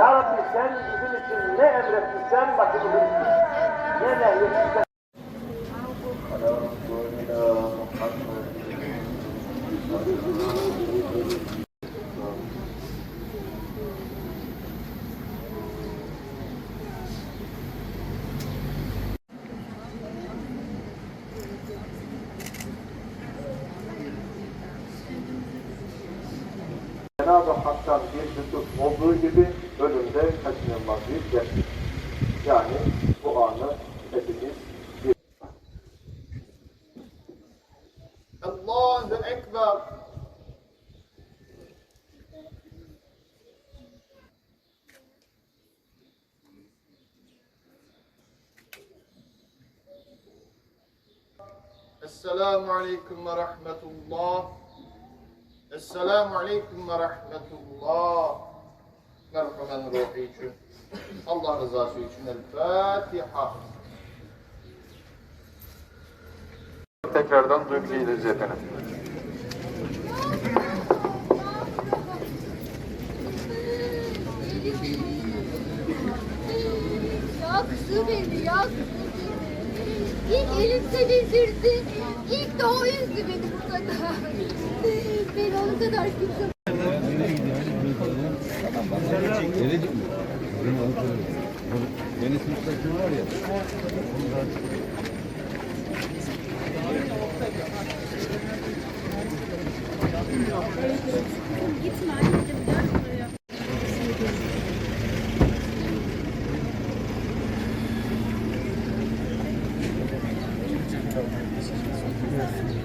Ya Rabbi sen bizim için ne emretmişsen başımızın ne nehyetmişsen Cenab-ı Hak'tan bir lütuf olduğu gibi ölümde kaçınılmaz bir gerçek. Yani bu anı hepimiz bir Allahu Ekber. Esselamu Aleyküm ve Rahmetullah. Esselamu Aleyküm ve Rahmetullah. Merhamen ruhu için. Allah rızası için El Fatiha. Tekrardan duygu ileriz efendim. Yaktı beni, yaktı. İlk elim seni üzürdü. İlk de o üzdü beni bu kadar. beni o kadar kötü. Gitme anneciğim. life.